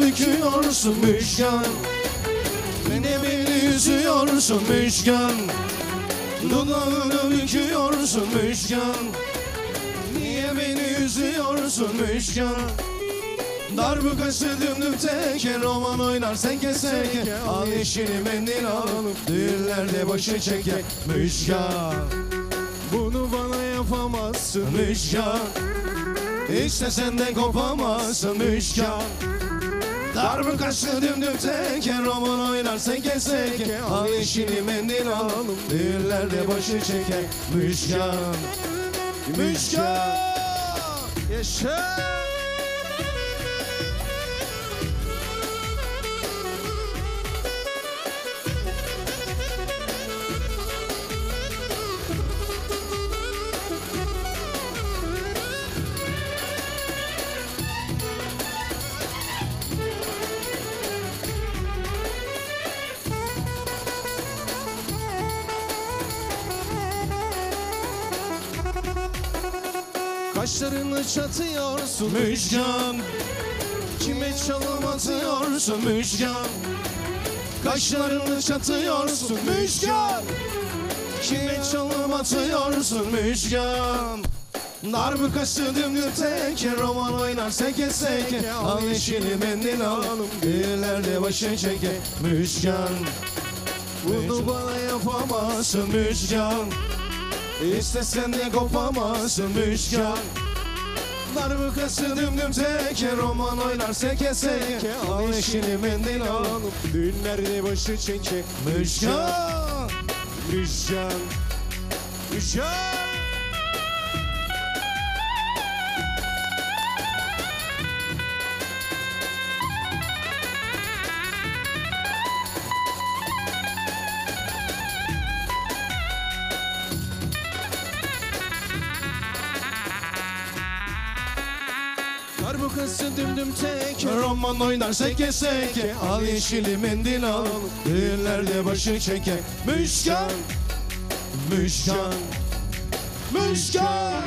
büküyorsun Müşkan Beni beni üzüyorsun Müşkan Dudağını büküyorsun Müşkan Niye beni üzüyorsun Müşkan Darbukası dümdüm teker Roman oynar sen keseke Al yeşili mendil alıp Düğünlerde başı çeker Müşkan Bunu bana yapamazsın Müşkan İstesen de kopamazsın Müşkan Darbukası dümdüm teker Roman oynar sen keseke Al yeşili mendil alıp Düğünlerde başı çeker Müşkan Müşkan Yaşa Kaşlarını çatıyorsun Müjgan. Kime çalım atıyorsun? Müjgan. Kaşlarını çatıyorsun. Müjgan. Kime çalım atıyorsun? Müjgan. Darbukası dümdüm teker Roman oynar seke seke. Al yeşili mendil alıp Düğünlerde başı çeke. Müjgan. Bunu bana yapamazsın. Müjgan İstesen de kopamazsın Müşkan Darbukası dümdüm teker Roman oynar seke seke. Al yeşili mendil alıp Düğünlerde başı çeke. Müşkan Müşkan Müşkan Darbukası dümdüm teker Roman oynar seke seke. Al yeşili mendil al. Düğünlerde başı çeke. Müşkan Müşkan Müşkan